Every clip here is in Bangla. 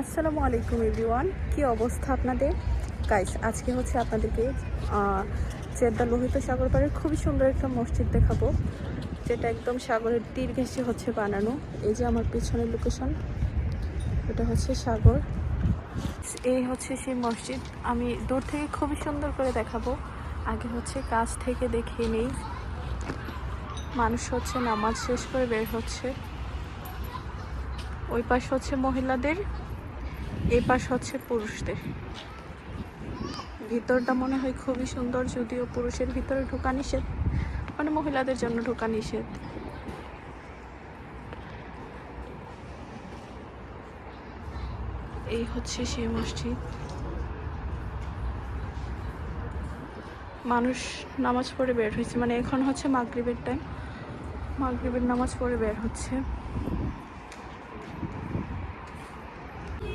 আসসালামু আলাইকুম, এভরিওয়ান। কি অবস্থা আপনাদের? গাইস আজকে হচ্ছে আপনাদেরকে জেদ্দা লোহিত সাগর পাড়ের খুবই সুন্দর একটা মসজিদ দেখাবো, যেটা একদম সাগরের তীর ঘেঁষে হচ্ছে বানানো। এই যে আমার পিছনের লোকেশন এটা হচ্ছে সাগর। এই হচ্ছে সেই মসজিদ। আমি দূর থেকে খুবই সুন্দর করে দেখাবো। আগে হচ্ছে কাছ থেকে দেখিয়ে নেই। মানুষ হচ্ছে নামাজ শেষ করে বের হচ্ছে। ওই পাশ হচ্ছে মহিলাদের। এই পাশ হচ্ছে পুরুষদের। ভিতরটা মনে হয় খুবই সুন্দর, যদিও পুরুষের ভিতরে ঢোকা নিষেধ মানে মহিলাদের জন্য ঢোকা নিষেধ। এই হচ্ছে সেই মসজিদ। মানুষ নামাজ পড়ে বের হয়েছে মানে এখন হচ্ছে মাগরিবের টাইম মাগরিবের নামাজ পড়ে বের হচ্ছে।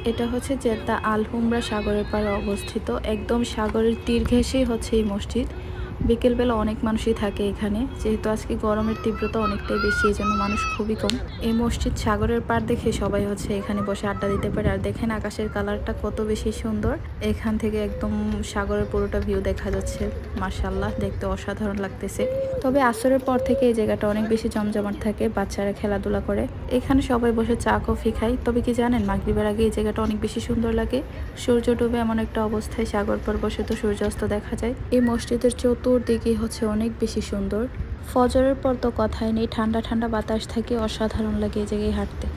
এটা হচ্ছে জেদ্দা আল হুমরা সাগরের পাড়ে অবস্থিত। একদম সাগরের তীর ঘেঁষেই হচ্ছে এই মসজিদ। বিকেলবেলা অনেক মানুষই থাকে এখানে, যেহেতু আজকে গরমের তীব্রতা অনেকটাই বেশি এই জন্য মানুষ খুবই কম। এই মসজিদ সাগরের পাড় দেখে সবাই হচ্ছে এখানে বসে আড্ডা দিতে পারে। আর দেখেন আকাশের কালারটা কত বেশি সুন্দর। এখান থেকে একদম সাগরের পুরোটা ভিউ দেখা যাচ্ছে। মার্শাল্লাহ দেখতে অসাধারণ লাগতেছে। তবে আসরের পর থেকে এই জায়গাটা অনেক বেশি জমজমাট থাকে, বাচ্চারা খেলাধুলা করে। এখানে সবাই বসে চা, কফি খায়। তবে কি জানেন, মাগরিবের আগে এই জায়গাটা অনেক বেশি সুন্দর লাগে। সূর্য ডুবে এমন একটা অবস্থায় সাগর পর বসে তো সূর্যাস্ত দেখা যায়। এই মসজিদের চতুর্দিকে হচ্ছে অনেক বেশি সুন্দর। ফজরের পর তো কথাই নেই, ঠান্ডা ঠান্ডা বাতাস থাকে, অসাধারণ লাগে এই জায়গায় হাঁটতে।